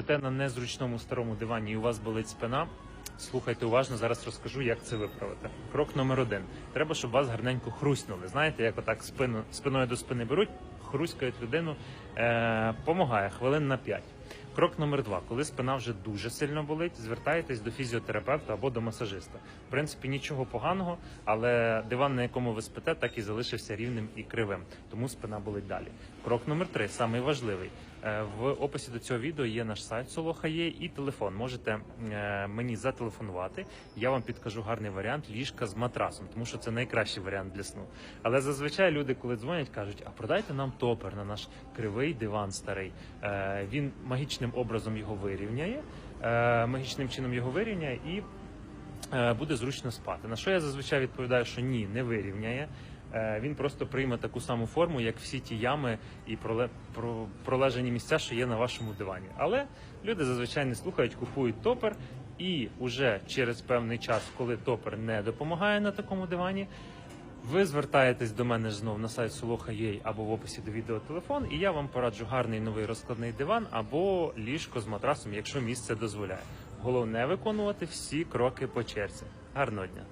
спите на незручному старому дивані і у вас болить спина. Слухайте уважно, зараз розкажу, як це виправити. Крок номер один. Треба, щоб вас гарненько хрустнули. Знаєте, як отак спину, спиною до спини беруть, хрускають людину, е, помагає хвилин на 5. Крок номер два. Коли спина вже дуже сильно болить, звертаєтесь до фізіотерапевта або до масажиста. В принципі, нічого поганого, але диван, на якому ви спите, так і залишився рівним і кривим. Тому спина болить далі. Крок номер три, самий важливий. Е, В описі до цього відео є наш сайт Солоха є і телефон. Можете е, мені зателефонувати. Я вам підкажу гарний варіант ліжка з матрасом, тому що це найкращий варіант для сну. Але зазвичай люди, коли дзвонять, кажуть: а продайте нам топер на наш кривий диван старий. Е, Він магічним образом його вирівняє, магічним чином його вирівняє і буде зручно спати. На що я зазвичай відповідаю, що ні, не вирівняє. Е, Він просто прийме таку саму форму, як всі ті ями і проле- пролежені місця, що є на вашому дивані. Але люди зазвичай не слухають, купують топер, і уже через певний час, коли топер не допомагає на такому дивані, ви звертаєтесь до мене знов на сайт Soloha.ua або в описі до відео телефон, і я вам пораджу гарний новий розкладний диван або ліжко з матрасом, якщо місце дозволяє. Головне виконувати всі кроки по черзі. Гарного дня!